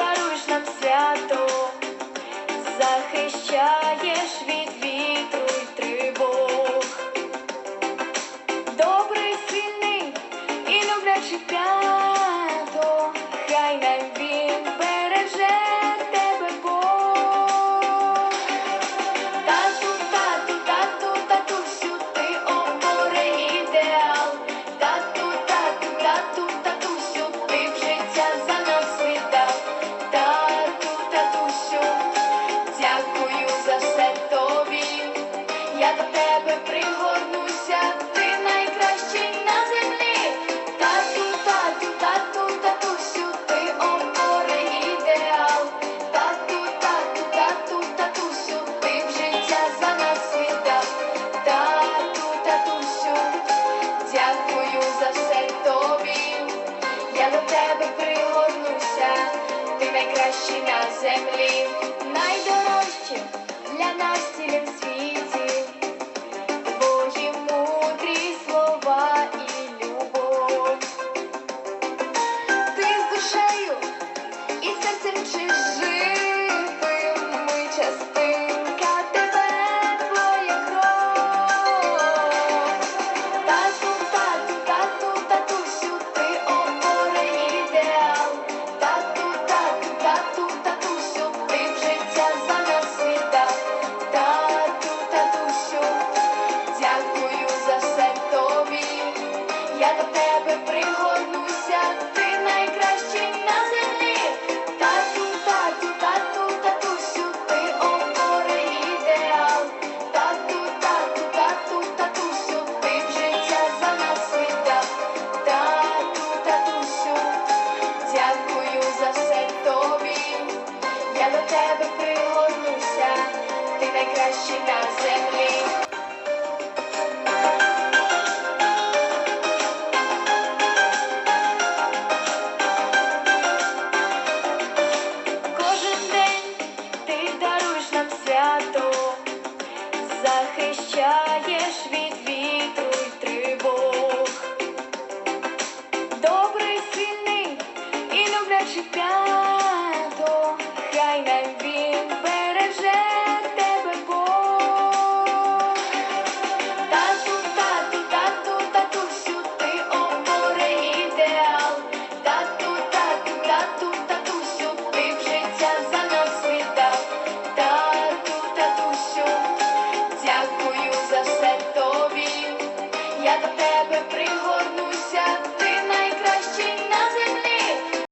даруєш нам свято, захищаєш від війни. я до тебе пригорнуся, ти найкращий на землі. Тату, тату, тату, татусю, ти опори ідеал. Тату, тату, тату, татусю, ти в життя за нас віддав. Тату, татусю, дякую за все тобі. Я до тебе пригорнуся, ти найкращий на землі. Найдорожчим для нас цілим світі. chances. захищаєш від вітру й тривог. Добрий, сильний і люблячий п'ять. я до тебе пригорну.